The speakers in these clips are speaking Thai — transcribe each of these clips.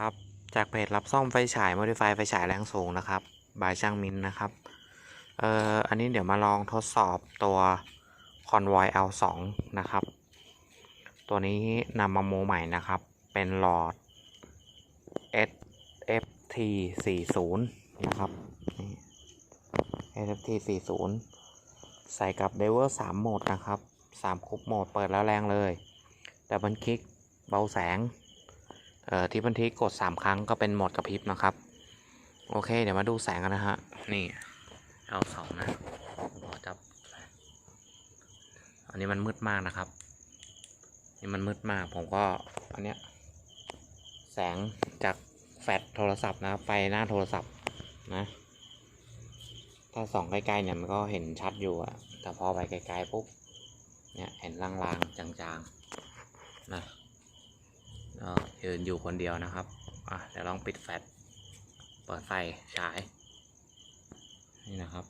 ครับจากเพจรับซ่อมไฟฉาย Modify ไฟฉายแรงสูงนะครับบายช่างมินนะครับ เอ่อ อันนี้เดี๋ยวมาลองทดสอบตัว Convoy L2 นะครับ ตัวนี้นำมาโมใหม่นะครับ เป็นหลอด SFT 40 นะครับนี่ SFT 40 ใส่กับ d i v e r 3โหมดนะครับ 3คุปโหมดเปิดแล้วแรงเลย แต่บันคลิกเบาแสง ที่บันทึกกด 3 ครั้งก็เป็นโหมดกระพริบนะครับ โอเค เดี๋ยวมาดูแสงกันนะฮะ นี่เอาสองนะขอจับ อันนี้มันมืดมากนะครับ นี่มันมืดมาก ผมก็ อันเนี้ย แสงจากแฟลชโทรศัพท์นะไฟหน้าโทรศัพท์นะ ถ้าส่องใกล้ๆเนี่ยมันก็เห็นชัดอยู่อะแต่พอไปไกลๆปุ๊บ เนี่ยเห็นลางๆจางๆนะ ยืนอยู่คนเดียวนะครับ อะเดี๋ยวลองปิดแฟลชเปิดไฟฉาย นี่นะครับ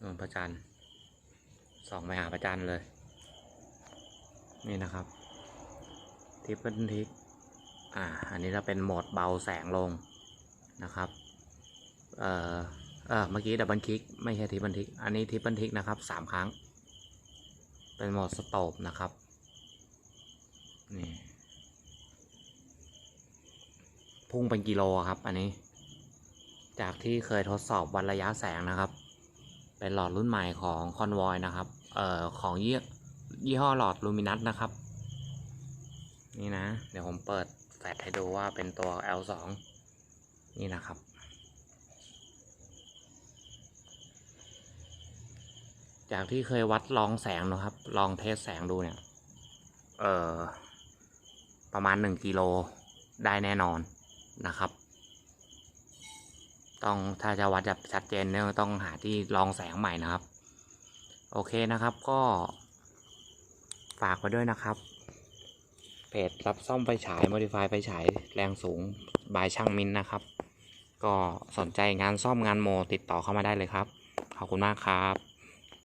นนพระจันทร์ส่องไปหาพระจันทร์เลย นี่นะครับ ทิปเปิลทิกอ่า อันนี้จะเป็นโหมดเบาแสงลงนะครับ เอ่อเออเมื่อกี้ดับเบิลคลิกไม่ใช่ทิปเปิลทิก อันนี้ทิปเปิลทิกนะครับสามครั้ง เป็นโหมดสโตปนะครับ นี่ พุ่งเป็นกิโลครับ อันนี้ จากที่เคยทดสอบวัดระยะแสงนะครับ เป็นหลอดรุ่นใหม่ของคอนวอยนะครับ เอ่อของยี่ยี่ห้อหลอดลูมินัสนะครับ นี่นะ เดี๋ยวผมเปิดแฟลชให้ดูว่าเป็นตัว L2 นี่นะครับ จากที่เคยวัดลองแสงนะครับ ลองเทสแสงดูเนี่ย เอ่อ ประมาณหนึ่งกิโลได้แน่นอน นะครับ ต้องถ้าจะวัดแบบชัดเจนเนี่ยต้องหาที่ลองแสงใหม่นะครับ โอเคนะครับก็ฝากไว้ด้วยนะครับ เพจรับซ่อมไฟฉาย Modify ไฟฉายแรงสูงบายช่างมินนะครับ ก็สนใจงานซ่อมงานโมติดต่อเข้ามาได้เลยครับ ขอบคุณมากครับ